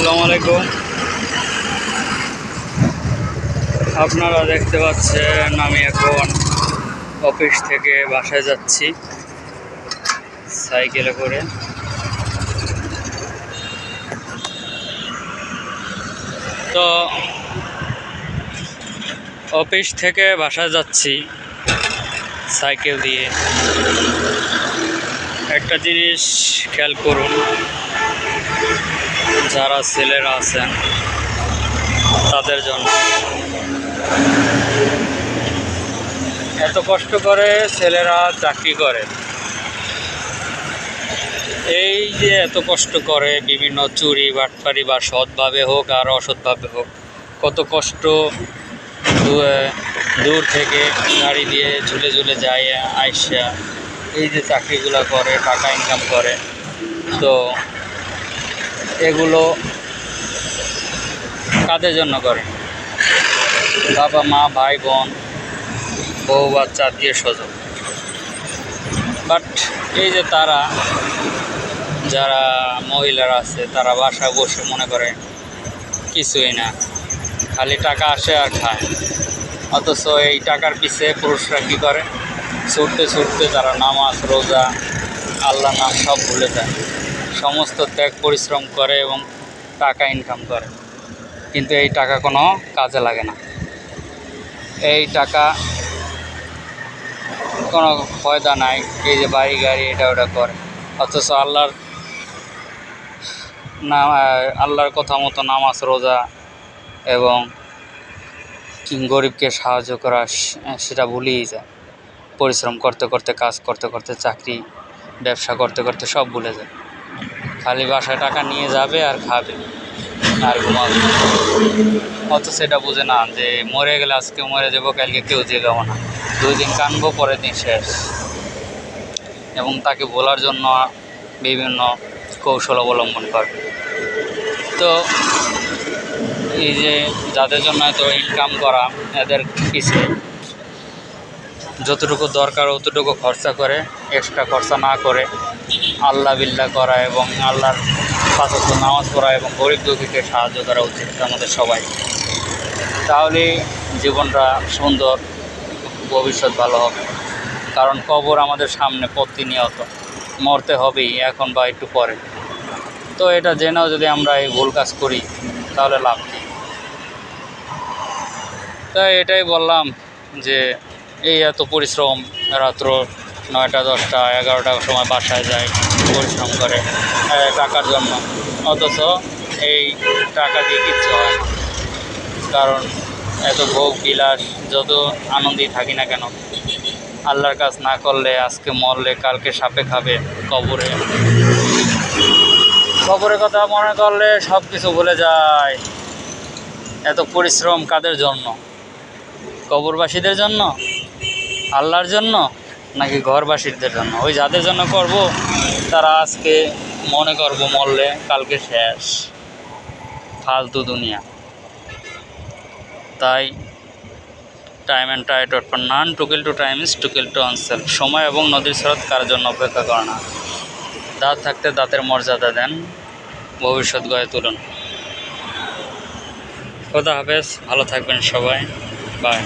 আসসালামু আলাইকুম। আপনারা দেখতে পাচ্ছেন, আমি এখন অফিস থেকে বাসায় যাচ্ছি, সাইকেলে করে। তো, অফিস থেকে বাসায় যাচ্ছি, সাইকেল দিয়ে। একটা জিনিস খেয়াল করুন যারা ছেলেরা আছেন, তাদের জন্য। এত কষ্ট করে ছেলেরা চাকরি করে। এই যে এত কষ্ট করে বিভিন্ন চুরি, বাটপারি বা সৎভাবে হোক আর অসৎভাবে হোক, কত কষ্ট দূর থেকে গাড়ি দিয়ে ঝুলে ঝুলে যায়, আইসা এই যে চাকরিগুলো করে, টাকা ইনকাম করে। তো এগুলো কাদের জন্য করে? বাবা, মা, ভাই, বোন, বউ, বাচ্চা আত্মীয় স্বজন বাট এই যে তারা, যারা মহিলারা আছে, তারা বাসায় বসে মনে করে, কিছুই না। খালি টাকা আসে আর খায়। অথচ এই টাকার পিছে পুরুষরা কী করে? ছুটতে ছুটতে তারা নামাজ, রোজা আল্লাহ নাম সব ভুলে যায়। সমস্ত ত্যাগ, পরিশ্রম করে এবং টাকা ইনকাম করে। কিন্তু এই টাকা কোনো কাজে লাগে না। এই টাকা কোনো ফয়দা নাই, এই যে বাড়ি, গাড়ি, এটা ওটা করে। অথচ আল্লাহর না, আল্লাহর কথা মতো নামাজ, রোজা এবং গরিবকে সাহায্য করা সেটা ভুলেই যায়। পরিশ্রম করতে করতে, কাজ করতে করতে, চাকরি, ব্যবসা করতে করতে সব ভুলে যায়। খালি বাসায় টাকা নিয়ে যাবে আর খাবে, আর ঘুমাবে। অত সেটা বুঝে না যে মরে গেলে আজকে মরে যাব, কালকে কেউ জেগাবো না। দুই দিন কানবো, পরের দিন শেষ। এবং তাকে বলার জন্য বিভিন্ন কৌশল অবলম্বন করে তো এই যে যাদের জন্য এত ইনকাম করা, এদের পিছিয়ে যতটুকু দরকার, অতটুকু খরচা করে এক্সট্রা খরচা না করে আল্লাহ বিল্লাহ করা এবং আল্লাহর পাঁচত্ব নামাজ পড়া এবং গরিব দুঃখীকে সাহায্য করা উচিত আমাদের সবাই। তাহলে জীবনটা সুন্দর, ভবিষ্যৎ ভালো হবে। কারণ কবর আমাদের সামনে প্রতিনিয়ত। মরতে হবেই, এখন বা একটু পরে। তো এটা জেনেও যদি আমরা এই ভুল কাজ করি, তাহলে লাভ কী? তাই এটাই বললাম যে এই এত পরিশ্রম রাত্র নয়টা, দশটা, এগারোটার সময় বাসায় যায় পরিশ্রম করে টাকার জন্য। অথচ এই টাকা দিয়ে কিচ্ছু হয় কারণ এত ভোগ, বিলাস, যত আনন্দেই থাকি না কেন, আল্লাহর কাজ না করলে আজকে মরলে, কালকে সাপে খাবে, কবরে। কবরের কথা মনে করলে সব কিছু ভুলে যায়। এত পরিশ্রম কাদের জন্য? কবরবাসীদের জন্য? আল্লাহর জন্য? নাকি ঘরবাসীদের জন্য? ওই যাদের জন্য করব, তারা আজকে মনে করব মরলে কালকে শেষ। ফালতু দুনিয়া। তাই time and tide wait for none to kill to time is to kill to oneself সময় এবং নদীর স্রোত কার জন্য অপেক্ষা করে না? দাঁত থাকতে দাঁতের মর্যাদা দেন, ভবিষ্যৎ গড়ে তুলুন। খোদা হাফেজ, ভালো থাকবেন সবাই। বাই